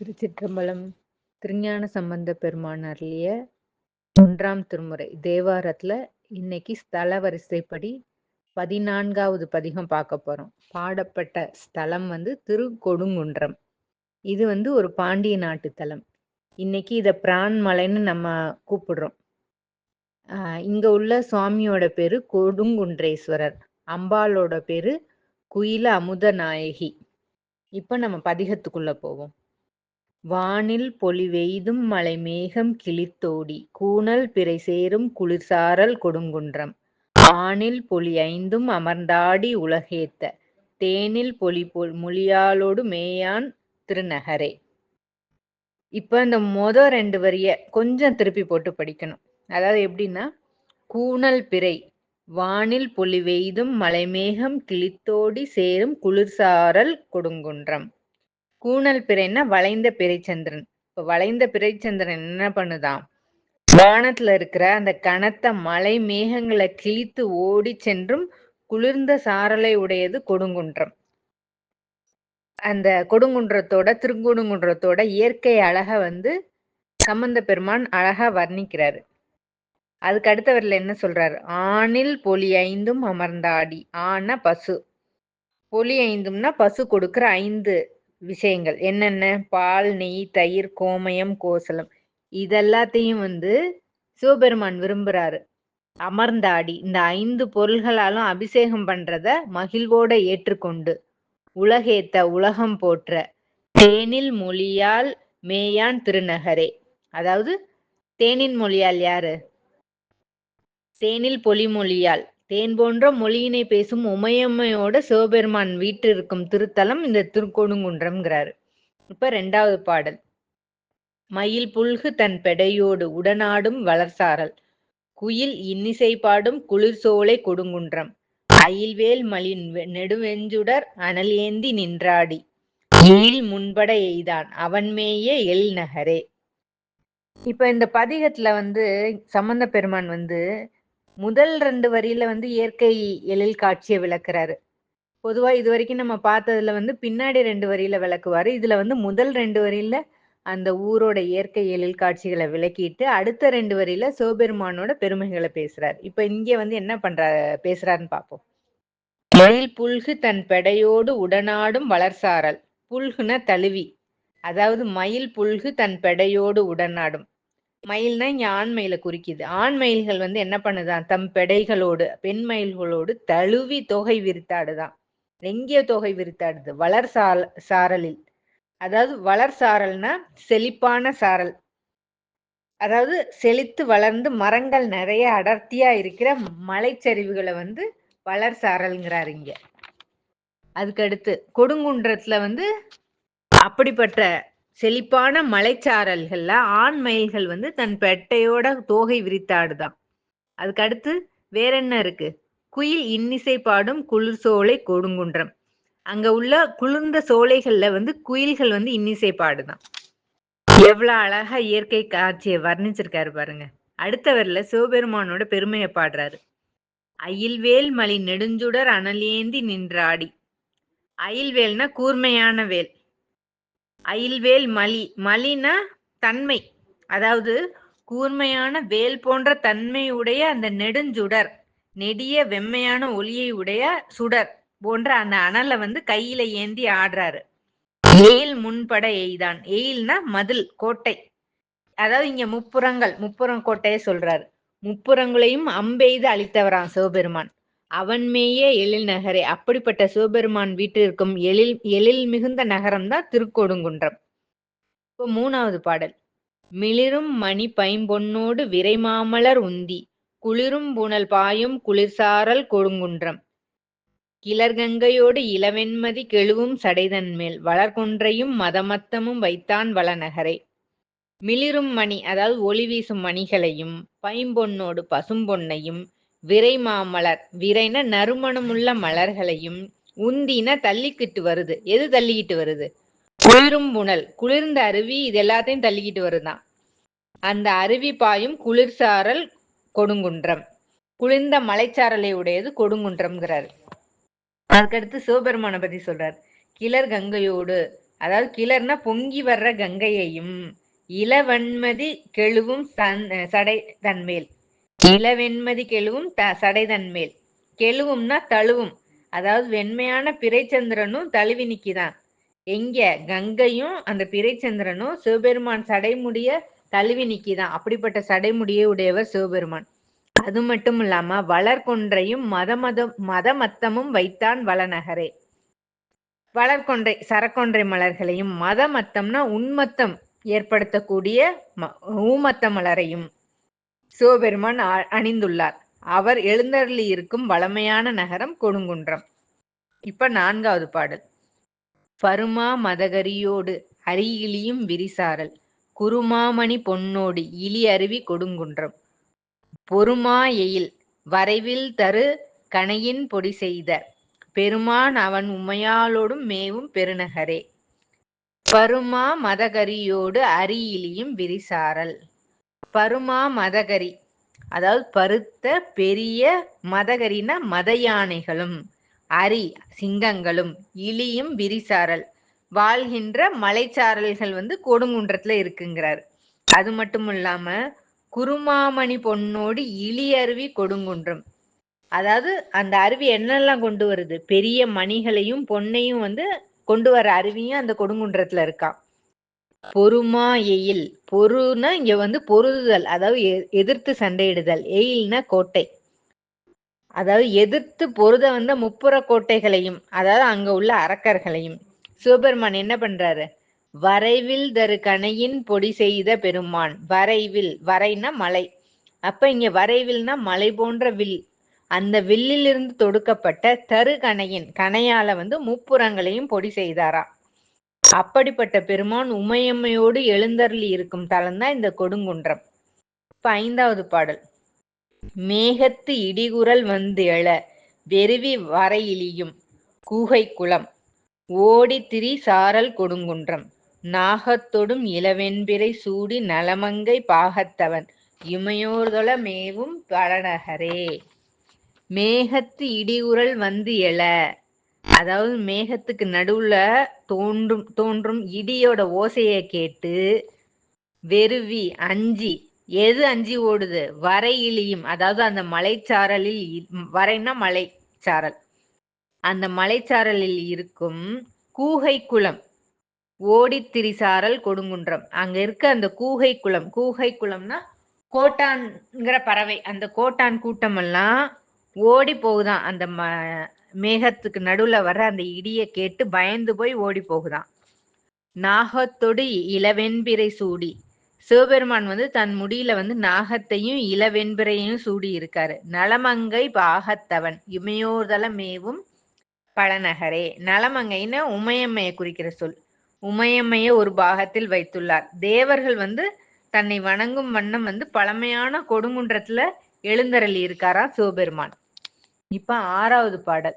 திருச்சிற்றம்பலம் திருஞான சம்பந்த பெருமான் அருளிய ஒன்றாம் திருமுறை தேவாரத்துல இன்னைக்கு ஸ்தல வரிசைப்படி பதினான்காவது பதிகம் பார்க்க போறோம். பாடப்பட்ட ஸ்தலம் வந்து திருக்கொடுங்குன்றம். இது வந்து ஒரு பாண்டிய நாட்டு தலம். இன்னைக்கு இத பிரான் மலைன்னு நம்ம கூப்பிடுறோம். இங்க உள்ள சுவாமியோட பேரு கொடுங்குன்றேஸ்வரர். அம்பாளோட பேரு குயில அமுத நாயகி இப்ப நம்ம பதிகத்துக்குள்ள போவோம். வானில் பொலிவெய்தும் மலை மேகம் கிளித்தோடி கூனல் பிறை சேரும் குளிர்சாரல் கொடுங்குன்றம். ஆணில் பொலி ஐந்தும் அமர்ந்தாடி உலகேத்த தேனில் பொலி பொல் மொழியாலோடு மேயான் திருநகரே. இப்ப இந்த மொத ரெண்டு வரிய கொஞ்சம் திருப்பி போட்டு படிக்கணும். அதாவது எப்படின்னா கூணல் பிறை வானில் பொலிவெய்தும் மலைமேகம் கிளித்தோடி சேரும் குளிர்சாரல் கொடுங்குன்றம். கூனல் பிறைன்னா வளைந்த பிறைச்சந்திரன் இப்ப வளைந்த பிறைச்சந்திரன் என்ன பண்ணுதான் வானத்துல இருக்கிற அந்த கனத்த மலை மேகங்களை கிழித்து ஓடி சென்றும் குளிர்ந்த சாரலை உடையது கொடுங்குன்றம். அந்த கொடுங்குன்றத்தோட திருங்குடுங்குன்றத்தோட இயற்கை அழக வந்து சம்பந்த பெருமான் அழகா வர்ணிக்கிறாரு. அதுக்கு அடுத்தவர்ல என்ன சொல்றாரு? ஆணில் பொலி ஐந்தும் அமர்ந்தாடி. ஆன பசு. பொலி ஐந்தும்னா பசு கொடுக்கிற ஐந்து விஷயங்கள். என்னென்ன? பால் நெய் தயிர் கோமயம் கோசலம். இதெல்லாத்தையும் வந்து சிவபெருமான் விரும்புறாரு. அமர்ந்தாடி இந்த ஐந்து பொருள்களாலும் அபிஷேகம் பண்றத மகிழ்வோட ஏற்றுக்கொண்டு. உலகேத்த உலகம் போற்ற தேனில் மொழியால் மேயான் திருநகரே. அதாவது தேனின் மொழியால் யாரு? தேனில் பொலிமொழியால். தேன் போன்ற மொழியினை பேசும் உமையம்மையோட சிவபெருமான் வீட்டு இருக்கும் திருத்தலம் இந்த திருக்கொடுங்குன்றம்ங்கிறாரு இப்ப ரெண்டாவது பாடல். மயில் புல்கு தன் பெடையோடு உடனாடும் வளர்சாரல் குயில் இன்னிசை பாடும் குளிர் சோலை கொடுங்குன்றம். அயில்வேல் மலின் நெடுவெஞ்சுடர் அனல் ஏந்தி நின்றாடி. எயில் முன்பட எய்தான் அவன்மேய எல் நகரே. இப்ப இந்த பதிகத்துல வந்து சம்பந்த பெருமான் வந்து முதல் ரெண்டு வரியில வந்து இயற்கை எழில் காட்சியை விளக்குறாரு. பொதுவா இது வரைக்கும் நம்ம பார்த்ததுல வந்து பின்னாடி ரெண்டு வரியில விளக்குவாரு. இதுல வந்து முதல் ரெண்டு வரியில அந்த ஊரோட இயற்கை எழில் காட்சிகளை விளக்கிட்டு அடுத்த ரெண்டு வரியில சிவபெருமானோட பெருமைகளை பேசுறாரு. இப்ப இங்க வந்து என்ன பண்ற பேசுறாருன்னு பார்ப்போம். மயில் புல்கு தன் பெடையோடு உடனாடும் வளர்சாரல் புல்குன தழுவி. அதாவது மயில் புல்கு தன் பெடையோடு உடனாடும். மயில்னா இங்க ஆண் மயிலை குறிக்குது. ஆண் மயில்கள் வந்து என்ன பண்ணுதான்? தம் பெடைகளோடு பெண் மயில்களோடு தழுவி தொகை விரித்தாடுதான். நெங்கிய தொகை விரித்தாடுது? வளர் சால் சாரலில். அதாவது வளர் சாரல்னா செழிப்பான சாரல். அதாவது செழித்து வளர்ந்து மரங்கள் நிறைய அடர்த்தியா இருக்கிற மலைச்சரிவுகளை வந்து வளர் சாரல்ங்கிறாரு இங்க. அதுக்கு அடுத்து கொடுங்குன்றத்துல வந்து அப்படிப்பட்ட செழிப்பான மலைச்சாரல்கள்ல ஆண் மயில்கள் வந்து தன் பெட்டையோட தோகை விரித்தாடுதான் அதுக்கு அடுத்து வேற என்ன இருக்கு? குயில் இன்னிசை பாடும் குளிர் சோலை கொடுங்குன்றம். அங்க உள்ள குளிர்ந்த சோலைகள்ல வந்து குயில்கள் வந்து இன்னிசை பாடுதான் எவ்வளவு அழகா இயற்கை காட்சியை வர்ணிச்சிருக்காரு பாருங்க. அடுத்தவர்ல சிவபெருமானோட பெருமையை பாடுறாரு. அயில்வேல் மலி நெடுஞ்சுடர் அனலேந்தி நின்றாடி. அயில்வேல்னா கூர்மையான வேல். அயில்வேல் மலி மலினா தன்மை. அதாவது கூர்மையான வேல் போன்ற தன்மையுடைய அந்த நெடுஞ்சுடர் நெடிய வெம்மையான ஒளியை உடைய சுடர் போன்ற அந்த அனலை வந்து கையில ஏந்தி ஆடுறாரு. எயில் முன்பட எய்தான். எயில்னா மதில் கோட்டை. அதாவது இங்க முப்புறங்கள் முப்புறம் கோட்டையை சொல்றாரு. முப்புறங்களையும் அம்பெய்து அழித்தவரான் சிவபெருமான். அவன்மேயே எழில் நகரே. அப்படிப்பட்ட சிவபெருமான் வீட்டிற்கும் இருக்கும் எழில் எழில் மிகுந்த நகரம் தான் திருக்கோடுங்குன்றம். இப்போ மூணாவது பாடல். மிளிரும் மணி பைம்பொன்னோடு விரைமாமலர் உந்தி. குளிரும் புனல் பாயும் குளிர்சாரல் கொடுங்குன்றம். கிளர்கங்கையோடு இளவெண்மதி கெழுவும் சடைதன் மேல். வளர்கொன்றையும் மதமத்தமும் வைத்தான் வளநகரே. மிளிரும் மணி அதாவது ஒளி வீசும் மணிகளையும் பைம்பொன்னோடு பசும்பொன்னையும் விரை மாமலர் விரைன நறுமணமுள்ள மலர்களையும் உந்தின தள்ளிக்கிட்டு வருது. எது தள்ளிக்கிட்டு வருது? குளிரும் புனல். குளிர்ந்த அருவி இது எல்லாத்தையும் தள்ளிக்கிட்டு வருதான் அந்த அருவி பாயும் குளிர்சாரல் கொடுங்குன்றம். குளிர்ந்த மலைச்சாரலை உடையது கொடுங்குன்றம்ங்கிறாரு. அதுக்கடுத்து சிவபெருமானை பத்தி சொல்றார். கிளர் கங்கையோடு. அதாவது கிளர்னா பொங்கி வர்ற கங்கையையும் இளவன்மதி கெழுவும் தன் சடை தன்மேல். இளவெண்மதி கெழுவும் த சடைதன்மேல் கெழுவும்னா தழுவும். அதாவது வெண்மையான பிறைச்சந்திரனும் தழுவி நிக்கிதான் எங்க கங்கையும் அந்த பிறைச்சந்திரனும் சிவபெருமான் சடைமுடிய தழுவி நிக்கிதான் அப்படிப்பட்ட சடைமுடியை உடையவர் சிவபெருமான். அது மட்டும் இல்லாம வளர்கொன்றையும் மத மத மதமத்தமும் வைத்தான் வளநகரே. வளர்கொன்றை சரக்கொன்றை மலர்களையும் மதமத்தம்னா உன்மத்தம் ஏற்படுத்தக்கூடிய ம- ஊமத்த மலரையும் சிவபெருமான் அ- அணிந்துள்ளார். அவர் எழுந்தருளி இருக்கும் வளமையான நகரம் கொடுங்குன்றம். இப்ப நான்காவது பாடல். பருமா மதகரியோடு அரியிலியும் விரிசாரல் குருமாமணி பொன்னோடு இலி அருவி கொடுங்குன்றம். பொறுமா எயில் வரைவில் தரு கணையின் பொடி செய்த பெருமான் அவன் உமையாளோடும் மேவும் பெருநகரே. Burma மதகரியோடு அரியிலியும் விரிசாரல் Burma மதகரி. அதாவது பருத்த பெரிய மதகரினா மத யானைகளும் அரி சிங்கங்களும் இலியும் விரிசாரல். வாழ்கின்ற மலைச்சாரல்கள் வந்து கொடுங்குன்றத்துல இருக்குங்கிறார். அது மட்டும் இல்லாம குருமாமணி பொன்னோடு இலி அருவி கொடுங்குன்றம். அதாவது அந்த அருவி என்னெல்லாம் கொண்டு வருது? பெரிய மணிகளையும் பொன்னையும் வந்து கொண்டு வர அருவியும் அந்த கொடுங்குன்றத்துல இருக்கான் பொறுமா எயில் பொறுனா இங்க வந்து பொருதுதல் அதாவது எதிர்த்து சண்டையிடுதல் எயில்னா கோட்டை. அதாவது எதிர்த்து பொருத வந்த முப்புற கோட்டைகளையும் அதாவது அங்க உள்ள அரக்கர்களையும். சிவபெருமான் என்ன பண்றாரு? வரைவில் தரு கணையின் பொடி செய்த பெருமான். வரைவில் வரைனா மலை. அப்ப இங்க வரைவில்னா மலை போன்ற வில். அந்த வில்லிலிருந்து தொடுக்கப்பட்ட தரு கணையின் கணையால வந்து முப்புறங்களையும் பொடி செய்தாராம். அப்படிப்பட்ட பெருமான் உமையம்மையோடு எழுந்தருளி இருக்கும் தலம்தான் இந்த கொடுங்குன்றம். இப்ப ஐந்தாவது பாடல். மேகத்து இடிகுரல் வந்து எழ வெறுவி வரையிலியும் கூகை குளம். ஓடி திரி சாரல் கொடுங்குன்றம். நாகத்தொடும் இளவெண்பிறை சூடி நலமங்கை பாகத்தவன். இமையோர்தொல மேவும் பழநகரே மேகத்து இடிகுரல் வந்து எழ அதாவது மேகத்துக்கு நடுவுல தோன்றும் தோன்றும் இடியோட ஓசையை கேட்டு வெறுவி அஞ்சி எது அஞ்சி ஓடுது? வரை இழியும். அதாவது அந்த மலைச்சாரலில் வரைன்னா மலைச்சாரல். அந்த மலைச்சாரலில் இருக்கும் கூகை குளம் ஓடித்திரிசாரல் கொடுங்குன்றம். அங்க இருக்க அந்த கூகை குளம் கூகை குளம்னா கோட்டான்ங்கிற பறவை. அந்த கோட்டான் கூட்டம் எல்லாம் ஓடி போகுதான். அந்த ம மேகத்துக்கு நடுவுல வர்ற அந்த இடியை கேட்டு பயந்து போய் ஓடி போகுதான். நாகத்தொடு இளவெண்பிரை சூடி. சிவபெருமான் வந்து தன் முடியில வந்து நாகத்தையும் இளவெண்பிறையும் சூடி இருக்காரு. நலமங்கை பாகத்தவன் இமையோர்தல மேவும் பழநகரே நலமங்கைன்னு உமையம்மையை குறிக்கிற சொல். உமையம்மையை ஒரு பாகத்தில் வைத்துள்ளார். தேவர்கள் வந்து தன்னை வணங்கும் வண்ணம் வந்து பழமையான கொடுங்குன்றத்துல எழுந்தருளி இருக்காரா சிவபெருமான். இப்ப ஆறாவது பாடல்.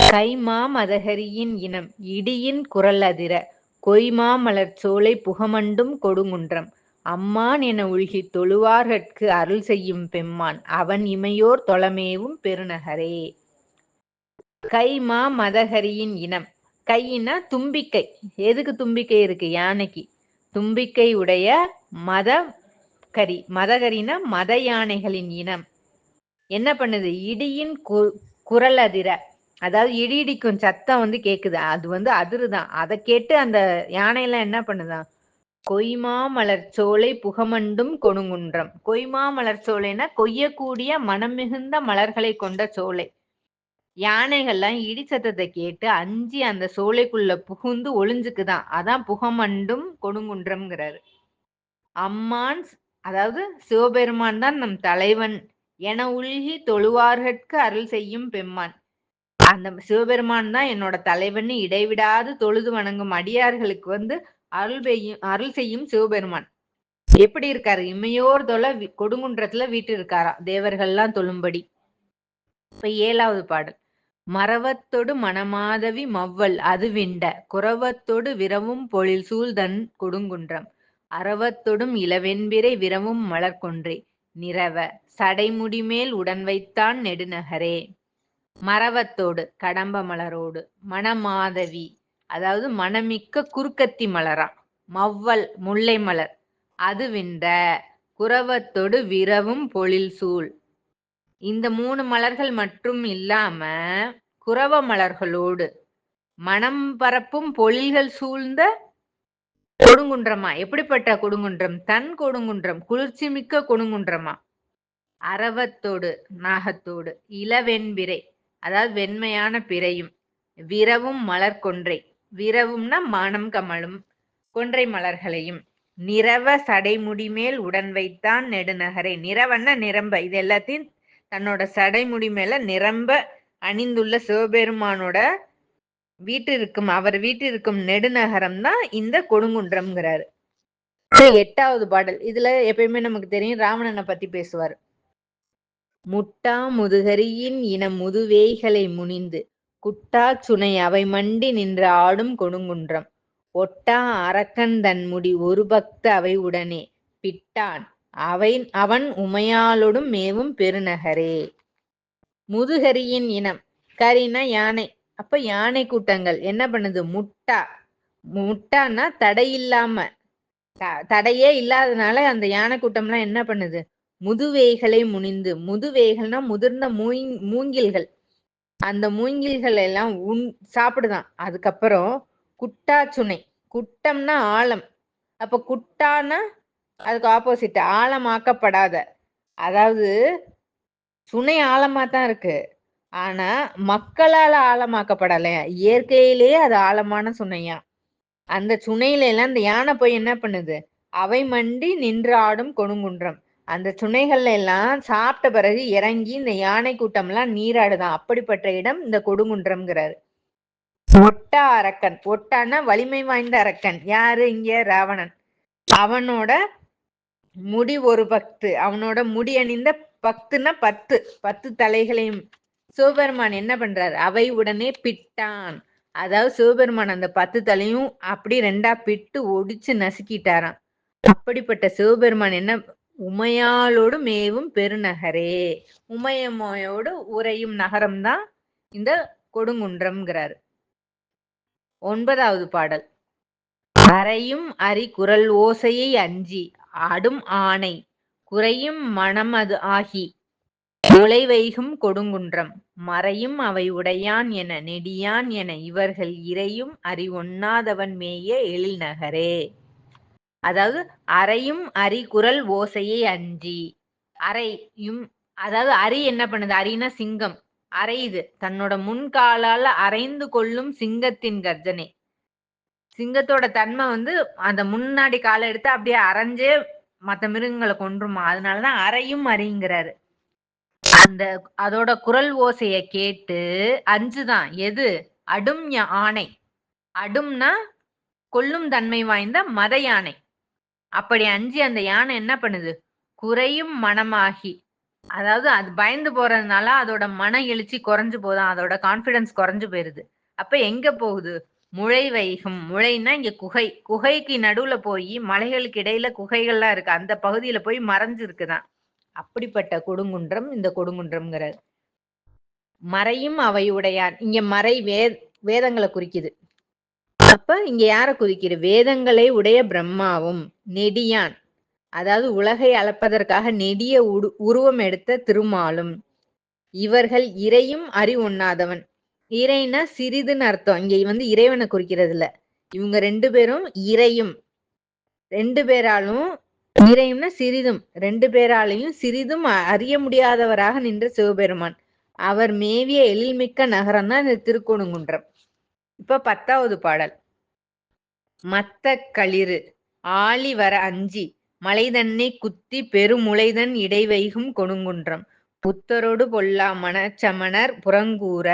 கைமா மதகரியின் இனம் இடியின் குரல் அதிர கொய்மா மலர் சோலை புகமண்டும் கொடுங்குன்றம். அம்மான் என உழ்கி தொழுவார்கட்கு அருள் செய்யும் பெம்மான் அவன் இமையோர் தொலமேவும் பெருநகரே. கைமா மதகரியின் இனம் கையினா தும்பிக்கை. எதுக்கு தும்பிக்கை இருக்கு? யானைக்கு. தும்பிக்கை உடைய மத கரி மதகரினா மத யானைகளின் இனம். என்ன பண்ணுது? இடியின் கு குரல் அதிர. அதாவது இடி இடிக்கும் சத்தம் வந்து கேக்குது. அது வந்து அதிருதான். அதை கேட்டு அந்த யானையெல்லாம் என்ன பண்ணுதான் கொய்மா மலர் சோலை புகமண்டும் கொடுங்குன்றம் கொய்மா மலர் கொய்யக்கூடிய மனம் மிகுந்த மலர்களை கொண்ட சோலை. யானைகள்லாம் இடி சத்தத்தை கேட்டு அஞ்சி அந்த சோலைக்குள்ள புகுந்து ஒளிஞ்சுக்குதான். அதான் புகமண்டும் கொடுங்குன்றம்ங்கிறாரு அம்மான் அதாவது சிவபெருமான் தான் நம் தலைவன். என உள்கி தொழுவார்கட்கு அருள் செய்யும் பெம்மான். அந்த சிவபெருமான் தான் என்னோட தலைவன் இடைவிடாது தொழுது வணங்கும் அடியார்களுக்கு வந்து அருள் பெய்யும் அருள் செய்யும் சிவபெருமான். எப்படி இருக்காரு? இமையோர் தொலை கொடுங்குன்றத்துல வீட்டு இருக்காரா தேவர்கள்லாம் தொழும்படி. இப்ப ஏழாவது பாடல். மரவத்தொடு மணமாதவி மவ்வல் அது விண்ட. குரவத்தொடு விரவும் பொழில் சூழ்தன் கொடுங்குன்றம். அறவத்தொடும் இளவெண்பிறை விரவும் மலர்கொன்றே. நிறவ சடைமுடிமேல் உடன் வைத்தான் நெடுநகரே. மரவத்தோடு கடம்ப மலரோடு மணமாதவி அதாவது மணமிக்க குறுக்கத்தி மலரா மவ்வல் முல்லை மலர் அது விந்த குரவத்தொடு விரவும் பொழில் சூழ். இந்த மூணு மலர்கள் மட்டும் இல்லாம குரவ மலர்களோடு மனம் பரப்பும் பொழில்கள் சூழ்ந்த கொடுங்குன்றமா? எப்படிப்பட்ட கொடுங்குன்றம்? தன் கொடுங்குன்றம் குளிர்ச்சி மிக்க கொடுங்குன்றமா? அரவத்தோடு நாகத்தோடு இளவெண்பிரை அதாவது வெண்மையான பிறையும் விரவும் மலர் கொன்றை விரவும்னா மானம் கமலும் கொன்றை மலர்களையும். நிறவ சடைமுடி மேல் உடன் வைத்தான் நெடுநகரை. நிறவன்னா நிரம்ப இது எல்லாத்தையும் தன்னோட சடைமுடி மேல நிரம்ப அணிந்துள்ள சிவபெருமானோட வீட்டிற்கும் அவர் வீட்டிற்கும் நெடுநகரம் தான் இந்த கொடுங்குன்றம்ங்கிறாரு. எட்டாவது பாடல். இதுல எப்பயுமே நமக்கு தெரியும் ராவணனை பத்தி பேசுவார். முட்டா முதுகரியின் இன முதுவேய்களை முனிந்து குட்டா சுனை அவை மண்டி நின்று ஆடும் கொடுங்குன்றம். ஒட்டா அரக்கன் தன் முடி ஒரு பக்த அவை உடனே பிட்டான் அவை அவன் உமையாலொடும் மேவும் பெருநகரே. முதுகரியின் இனம் கரினா யானை அப்ப யானை கூட்டங்கள் என்ன பண்ணுது? முட்டா முட்டான்னா தடை இல்லாம தடையே இல்லாதனால அந்த யானை கூட்டம்லாம் என்ன பண்ணுது? முதுவேகளை முனிந்து முதுவேகல்னா முதிர்ந்த மூங் மூங்கில்கள். அந்த மூங்கில்கள் எல்லாம் உண் சாப்பிடுதான். அதுக்கப்புறம் குட்டா சுனை. குட்டம்னா ஆழம். அப்ப குட்டானா அதுக்கு ஆப்போசிட் ஆழமாக்கப்படாத. அதாவது சுனை ஆழமா தான் இருக்கு. ஆனா மக்களால ஆழமாக்கப்படலையா? இயற்கையிலேயே அது ஆழமான சுனையா? அந்த சுனையில எல்லாம் அந்த யானை போய் என்ன பண்ணுது? அவை மண்டி நின்று ஆடும் கொடுங்குன்றம். அந்த சுனைகள்ல எல்லாம் சாப்பிட்ட பிறகு இறங்கி இந்த யானை கூட்டம் எல்லாம் நீராடுதான். அப்படிப்பட்ட இடம் இந்த கொடுங்குன்றம்ங்கிறாரு. ஒட்டா அரக்கன். ஒட்டான்னா வலிமை வாய்ந்த அரக்கன். யாரு இங்க? ராவணன். அவனோட முடி ஒரு பக்து அவனோட முடி அணிந்த பத்துனா பத்து. பத்து தலைகளையும். சிவபெருமான் என்ன பண்றாரு? அவை உடனே பிட்டான். அதாவது சிவபெருமான் அந்த பத்து தலையும் அப்படி ரெண்டா பிட்டு ஒடிச்சு நசுக்கிட்டாராம். அப்படிப்பட்ட சிவபெருமான் என்ன உமையாளோடு மேவும் பெருநகரே. உமையம்மையோடு உறையும் நகரம் தான் இந்த கொடுங்குன்றம்ங்கிறார். ஒன்பதாவது பாடல். அறையும் அரி குரல் ஓசையை அஞ்சி அடும் ஆணை குறையும் மனம் அது ஆகி வைகும் கொடுங்குன்றம் மறையும் அவை உடையான் என நெடியான் என இவர்கள் இறையும் அறிவொண்ணாதவன் மேய எழில் நகரே அதாவது அறையும் அரி குரல் ஓசையை அஞ்சி அறையும் அதாவது அரி என்ன பண்ணுது? அரினா சிங்கம். அரையுது தன்னோட முன்காலால அரைந்து கொள்ளும் சிங்கத்தின் கர்ஜனை. சிங்கத்தோட தன்மை வந்து அந்த முன்னாடி காலை எடுத்து அப்படியே அரைஞ்சே மற்ற மிருகங்களை கொன்றுமா? அதனாலதான் அறையும் அறிங்கிறாரு அந்த அதோட குரல் ஓசைய கேட்டு அஞ்சுதான். எது? அடும் ஆணை. அடும்னா கொல்லும் தன்மை வாய்ந்த மத யானை அப்படி அஞ்சு அந்த யானை என்ன பண்ணுது? குறையும் மனமாகி. அதாவது அது பயந்து போறதுனால அதோட மன எழுச்சி குறைஞ்சு போதான் அதோட கான்பிடன்ஸ் குறைஞ்சு போயிருது. அப்ப எங்க போகுது? முளை வைகும். முளைன்னா இங்க குகை. குகைக்கு நடுவுல போய் மலைகளுக்கு இடையில குகைகள்லாம் இருக்கு. அந்த பகுதியில போய் மறைஞ்சு இருக்குதான் அப்படிப்பட்ட கொடுங்குன்றம் இந்த கொடுங்குன்றம்ங்கிறது மறையும் அவை உடையான். இங்க மறை வே வேதங்களை குறிக்குது. அப்ப இங்க யார குறிக்கிற வேதங்களை உடைய பிரம்மாவும் நெடியான். அதாவது உலகை அளப்பதற்காக நெடிய உருவம் எடுத்த திருமாலும். இவர்கள் இறையும் அறிவுண்ணாதவன் இறைனா சிறிதுன்னு அர்த்தம். இங்க வந்து இறைவனை குறிக்கிறது இல்ல இவங்க ரெண்டு பேரும் இறையும். ரெண்டு பேராலும் இறையும்னா சிறிதும். ரெண்டு பேராலையும் சிறிதும் அறிய முடியாதவராக நின்ற சிவபெருமான். அவர் மேவிய எழில்மிக்க நகரம் தான் இந்த திருக்கோணுங்குன்றம். இப்ப பத்தாவது பாடல். மத்த களிறு ஆளி வர அஞ்சி மலைதன்னை குத்தி பெருமுளைதன் இடைவைகும் கொடுங்குன்றம். புத்தரோடு பொல்லா மனச்சமணர் புறங்கூற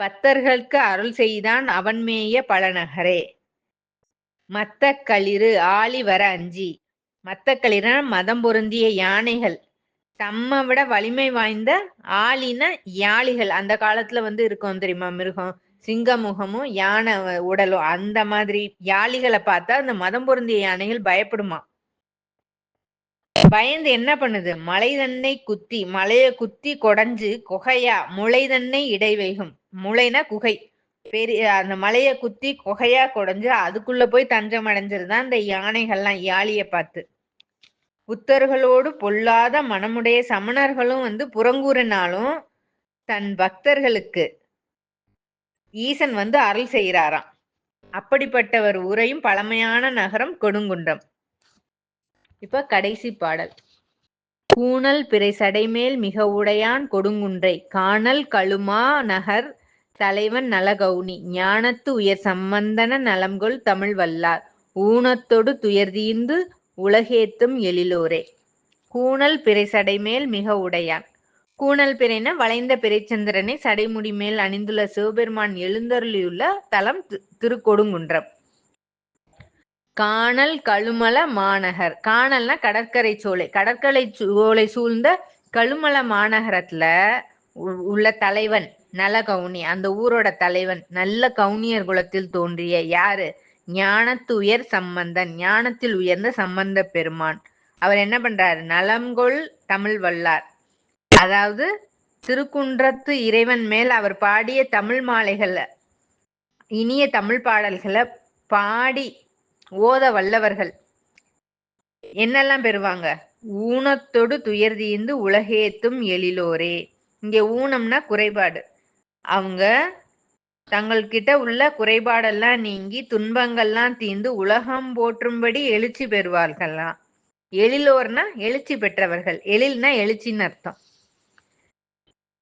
பத்தர்களுக்கு அருள் செய்தான் அவன்மேய பலநகரே. மத்த களிறு ஆளி வர அஞ்சி. மத்த களிற மதம் பொருந்திய யானைகள். தம்ம விட வலிமை வாய்ந்த ஆளின யாளிகள் அந்த காலத்துல வந்து இருக்கும் தெரியுமா மிருகம்? சிங்க முகமும் யானை உடலும் அந்த மாதிரி யாளிகளை பார்த்தா அந்த மதம் பொருந்திய யானைகள் பயப்படுமா? பயந்து என்ன பண்ணுது? மலை தன்னை குத்தி மலைய குத்தி கொடைஞ்சு குகையா முளை தன்னை இடைவைகும். முளைனா குகை. பெரிய அந்த மலையை குத்தி குகையா கொடைஞ்சு அதுக்குள்ள போய் தஞ்சம் அடைஞ்சிருதான் இந்த யானைகள்லாம் யாழிய பார்த்து. புத்தர்களோடு பொல்லாத மனமுடைய சமணர்களும் வந்து புறங்கூறினாலும் தன் பக்தர்களுக்கு ஈசன் வந்து அருள் செய்கிறாராம். அப்படிப்பட்டவர் உரையும் பழமையான நகரம் கொடுங்குன்றம். இப்ப கடைசி பாடல். கூணல் பிறை சடைமேல் மிக உடையான் கொடுங்குன்றை. காணல் கழுமா நகர் தலைவன் நலகவுனி. ஞானத்து உயர் சம்பந்தன நலம்கொள் தமிழ் வல்லார். ஊனத்தொடு துயர்தீந்து உலகேத்தும் எழிலோரே. கூணல் பிறை சடைமேல் மிக உடையான். கூணல் பிறைன வளைந்த பிறைச்சந்திரனை சடைமுடி மேல் அணிந்துள்ள சிவபெருமான் எழுந்தருளியுள்ள தலம் திருக்கொடுங்குன்றம். காணல் கழுமல மாநகர் காணல்னா கடற்கரை சோலை கடற்கரை சோலை சூழ்ந்த கழுமல மாநகரத்துல உ- உள்ள தலைவன் நல கவுனி அந்த ஊரோட தலைவன் நல்ல கவுனியர் குலத்தில் தோன்றிய யாரு? ஞானத்து உயர் சம்பந்தன் ஞானத்தில் உயர்ந்த சம்பந்த பெருமான். அவர் என்ன பண்றாரு? நலம்கொள் தமிழ் வல்லார். அதாவது திருக்குன்றத்து இறைவன் மேல் அவர் பாடிய தமிழ் மாலைகள்ல இனிய தமிழ் பாடல்களை பாடி ஓத வல்லவர்கள். என்னெல்லாம் பெறுவாங்க? ஊனத்தோடு துயர்தீந்து உலகேத்தும் எழிலோரே. இங்க ஊனம்னா குறைபாடு. அவங்க தங்கள்கிட்ட உள்ள குறைபாடெல்லாம் நீங்கி துன்பங்கள்லாம் தீர்ந்து உலகம் போற்றும்படி எழுச்சி பெறுவார்கள்லாம். எழிலோர்னா எழுச்சி பெற்றவர்கள். எழில்னா எழுச்சின்னு அர்த்தம்.